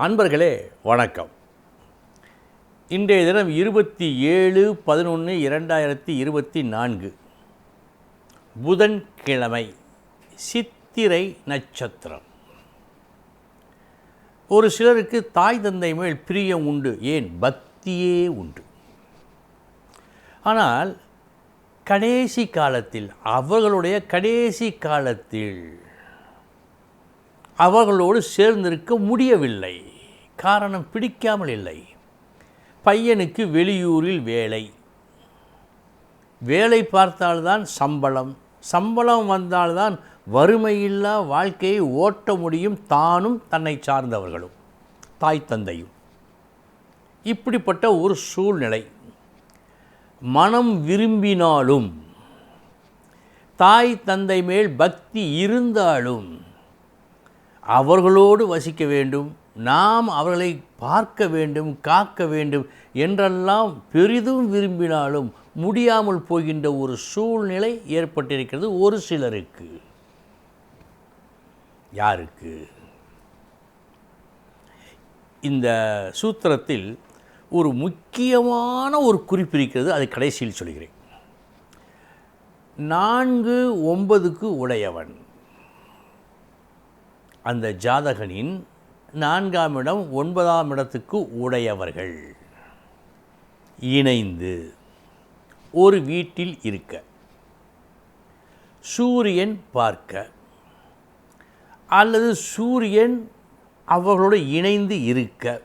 அன்பர்களே வணக்கம். இன்றைய தினம் இருபத்தி ஏழு பதினொன்று இரண்டாயிரத்தி இருபத்தி நான்கு. புதன்கிழமை சித்திரை நட்சத்திரம். ஒரு சிலருக்கு தாய் தந்தை மேல் பிரியம் உண்டு ஏன்? பக்தியே உண்டு. ஆனால் கடைசி காலத்தில் அவர்களுடைய கடைசி காலத்தில் அவர்களோடு சேர்ந்திருக்க முடியவில்லை. காரணம் பிடிக்காமல் இல்லை. பையனுக்கு வெளியூரில் வேலை. வேலை பார்த்தால்தான் சம்பளம். சம்பளம் வந்தால்தான் வறுமையில்லா வாழ்க்கையை ஓட்ட முடியும் தானும் தன்னை சார்ந்தவர்களும் தாய் தந்தையும். இப்படிப்பட்ட ஒரு சூழ்நிலை. மனம் விரும்பினாலும் தாய் தந்தை மேல் பக்தி இருந்தாலும் அவர்களோடு வசிக்க வேண்டும். நாம் அவர்களை பார்க்க வேண்டும் காக்க வேண்டும் என்றெல்லாம் பெரிதும் விரும்பினாலும் முடியாமல் போகின்ற ஒரு சூழ்நிலை ஏற்பட்டிருக்கிறது ஒரு சிலருக்கு. யாருக்கு? இந்த சூத்திரத்தில் ஒரு முக்கியமான ஒரு குறிப்பு இருக்கிறது அதை கடைசியில் சொல்கிறேன். நான்கு ஒன்பதுக்கு உடையவன். அந்த ஜாதகனின் நான்காம் இடம் ஒன்பதாம் இடத்துக்கு உடையவர்கள். இணைந்து ஒரு வீட்டில் இருக்க சூரியன் பார்க்க அல்லது சூரியன் அவர்களோடு இணைந்து இருக்க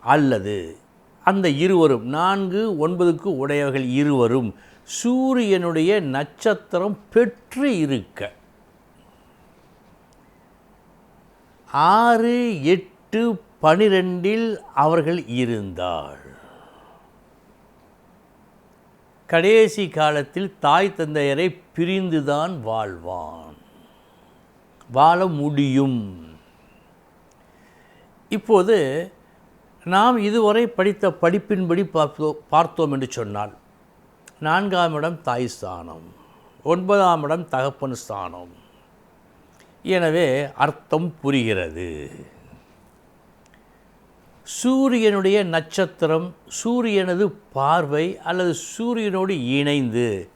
அல்லது அந்த இருவரும் நான்கு ஒன்பதுக்கு உடையவர்கள் இருவரும் சூரியனுடைய நட்சத்திரம் பெற்று இருக்க. ஆறு எட்டு பனிரெண்டில் அவர்கள் இருந்தால் கடைசி காலத்தில் தாய் தந்தையரை பிரிந்துதான் வாழ்வான். வாழ முடியும். இப்போது நாம் இதுவரை படித்த படிப்பின்படி பார்த்தோ பார்த்தோம் என்று சொன்னால் நான்காம் இடம் தாய் ஸ்தானம் ஒன்பதாம் இடம் தகப்பன் ஸ்தானம். எனவே அர்த்தம் புரிகிறது. சூரியனுடைய நட்சத்திரம் சூரியனது பார்வை அல்லது சூரியனோடு இணைந்து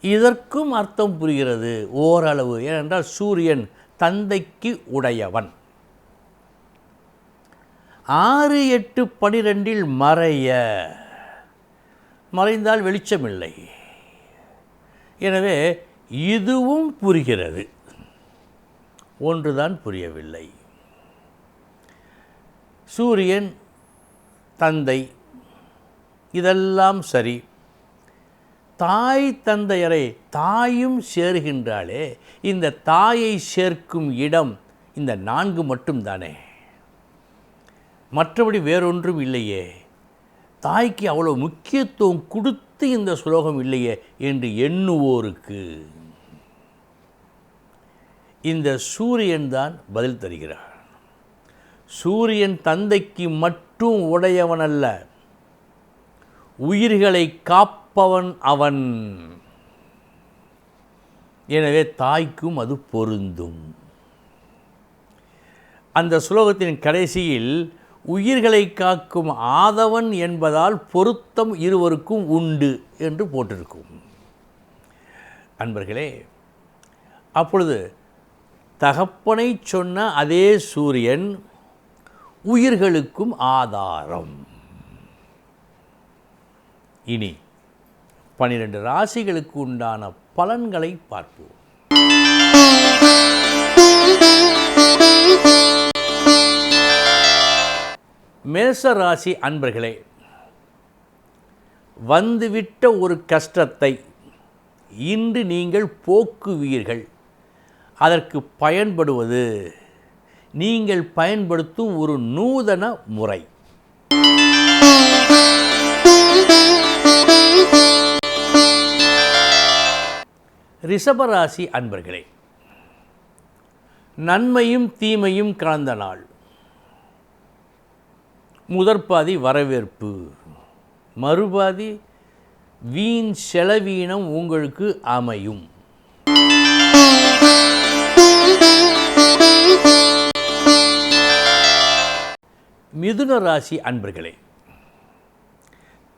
இதற்கும் அர்த்தம் புரிகிறது. ஓரளவு ஏனென்றால் சூரியன் தந்தைக்கு உடையவன். ஆறு எட்டு பனிரெண்டில் மறைய மறைந்தால் வெளிச்சமில்லை. எனவே இதுவும் புரிகிறது. ஒன்றுதான் புரியவில்லை. சூரியன் தந்தை இதெல்லாம் சரி. தாய் தந்தையரை தாயும் சேர்கின்றாலே இந்த தாயை சேர்க்கும் இடம் இந்த நான்கு மட்டும்தானே? மற்றபடி வேறொன்றும் இல்லையே. தாய்க்கு அவ்வளோ முக்கியத்துவம் கொடுத்து இந்த சுலோகம் இல்லையே என்று எண்ணுவோருக்கு. இந்த சூரியன் தான் பதில் தருகிறார். சூரியன் தந்தைக்கு மட்டும் உடையவன் அல்ல உயிர்களை காப்பவன் அவன். எனவே தாய்க்கும் அது பொருந்தும். அந்த சுலோகத்தின் கடைசியில் உயிர்களை காக்கும் ஆதவன் என்பதால் பொருத்தம் இருவருக்கும் உண்டு என்று போட்டிருக்கும். அன்பர்களே அப்பொழுது தகப்பனை சொன்ன அதே சூரியன் உயிர்களுக்கும் ஆதாரம். இனி பனிரெண்டு ராசிகளுக்கு உண்டான பலன்களை பார்ப்போம். மேச ராசி அன்பர்களே வந்துவிட்ட ஒரு கஷ்டத்தை இன்று நீங்கள் போக்குவீர்கள். அதற்கு பயன்படுவது. நீங்கள் பயன்படுத்தும் ஒரு நூதன முறை. ரிஷபராசி அன்பர்களே நன்மையும் தீமையும் கலந்த நாள். முதற்பாதி வரவேற்பு மறுபாதி வீண் செலவீனம் உங்களுக்கு அமையும். மிதுன ராசி அன்பர்களே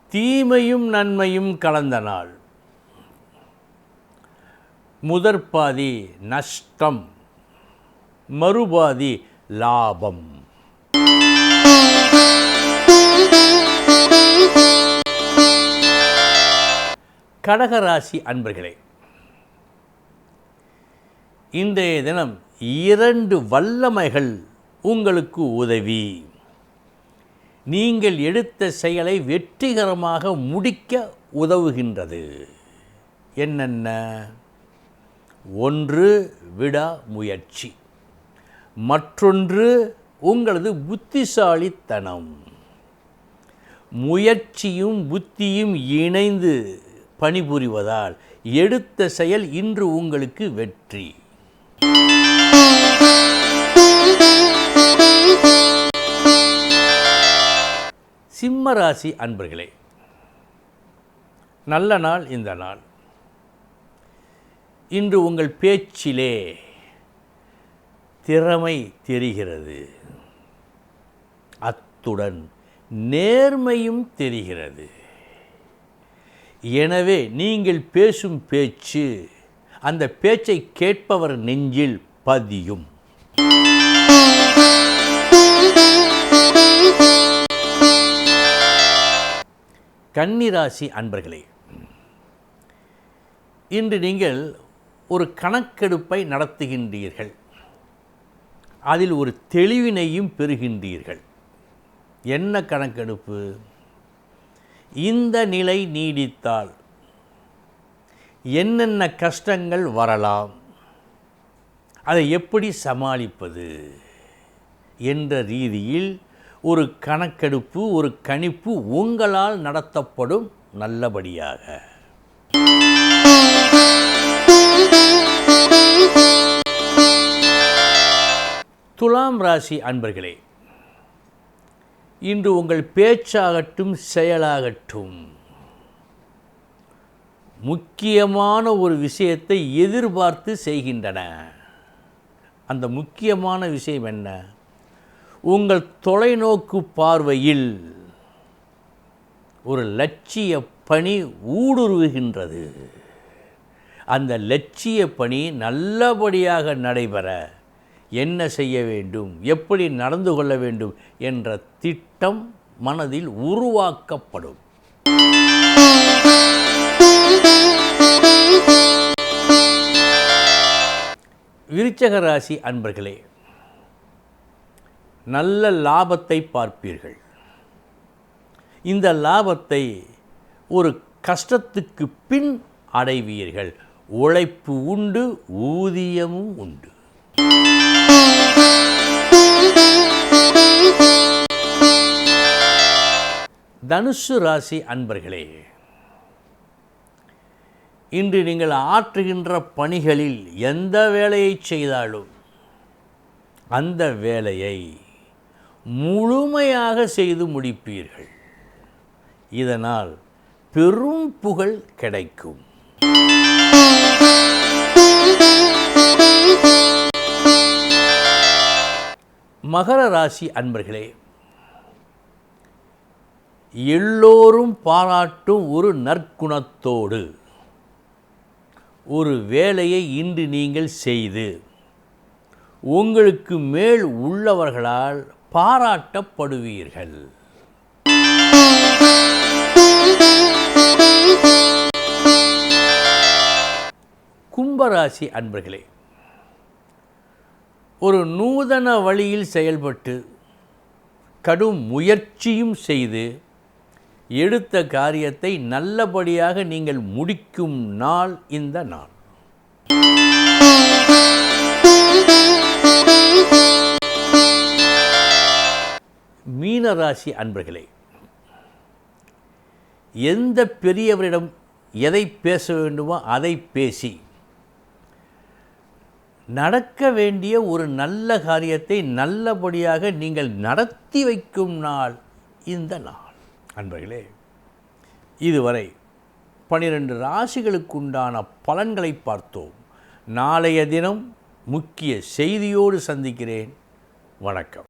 தீமையும் நன்மையும் கலந்த நாள். முதற்பாதி நஷ்டம் மறுபாதி லாபம். கடகராசி அன்பர்களே இன்றைய தினம் இரண்டு வல்லமைகள் உங்களுக்கு உதவி. நீங்கள் எடுத்த செயலை வெற்றிகரமாக முடிக்க உதவுகின்றது. என்னென்ன? ஒன்று விடா முயற்சி. மற்றொன்று உங்களது புத்திசாலித்தனம். முயற்சியும் புத்தியும் இணைந்து பணிபுரிவதால் எடுத்த செயல் இன்று உங்களுக்கு வெற்றி. சிம்மராசி அன்பர்களே நல்ல நாள் இந்த நாள். இன்று உங்கள் பேச்சிலே திறமை தெரிகிறது. அத்துடன் நேர்மையும் தெரிகிறது. எனவே நீங்கள் பேசும் பேச்சு அந்த பேச்சை கேட்பவர் நெஞ்சில் பதியும். கன்னிராசி அன்பர்களே இன்று நீங்கள் ஒரு கணக்கெடுப்பை நடத்துகின்றீர்கள். அதில் ஒரு தெளிவினையும் பெறுகின்றீர்கள். என்ன கணக்கெடுப்பு? இந்த நிலை நீடித்தால் என்னென்ன கஷ்டங்கள் வரலாம்? அதை எப்படி சமாளிப்பது? என்ற ரீதியில் ஒரு கணக்கெடுப்பு ஒரு கணிப்பு உங்களால் நடத்தப்படும் நல்லபடியாக. துலாம் ராசி அன்பர்களே இன்று உங்கள் பேச்சாகட்டும் செயலாகட்டும் முக்கியமான ஒரு விஷயத்தை எதிர்பார்த்து செய்கின்றன. அந்த முக்கியமான விஷயம் என்ன? உங்கள் தொலைநோக்கு பார்வையில் ஒரு லட்சிய பணி ஊடுருவுகின்றது. அந்த லட்சிய பணி நல்லபடியாக நடைபெற என்ன செய்ய வேண்டும் எப்படி நடந்து கொள்ள வேண்டும் என்ற திட்டம் மனதில் உருவாக்கப்படும். விருச்சக ராசி அன்பர்களே நல்ல லாபத்தை பார்ப்பீர்கள். இந்த லாபத்தை ஒரு கஷ்டத்துக்கு பின் அடைவீர்கள். உழைப்பு உண்டு ஊதியமும் உண்டு. தனுசு ராசி அன்பர்களே இன்று நீங்கள் ஆற்றுகின்ற பணிகளில் எந்த வேலையை செய்தாலும் அந்த வேலையை முழுமையாக செய்து முடிப்பீர்கள். இதனால் பெரும் புகழ் கிடைக்கும். மகர ராசி அன்பர்களே எல்லோரும் பாராட்டும் ஒரு நற்குணத்தோடு ஒரு வேலையை இன்று நீங்கள் செய்து உங்களுக்கு மேல் உள்ளவர்களால் பாராட்டப்படுவீர்கள். கும்பராசி அன்பர்களே ஒரு நூதன வழியில் செயல்பட்டு கடும் முயற்சியும் செய்து எடுத்த காரியத்தை நல்லபடியாக நீங்கள் முடிக்கும் நாள் இந்த நாள். ராசி அன்பர்களே எந்த பெரியவரிடம் எதை பேச வேண்டுமோ அதை பேசி நடக்க வேண்டிய ஒரு நல்ல காரியத்தை நல்லபடியாக நீங்கள் நடத்தி வைக்கும் நாள் இந்த நாள். அன்பர்களே இதுவரை பனிரெண்டு ராசிகளுக்குண்டான பலன்களை பார்த்தோம். நாளைய தினம் முக்கிய செய்தியோடு சந்திக்கிறேன். வணக்கம்.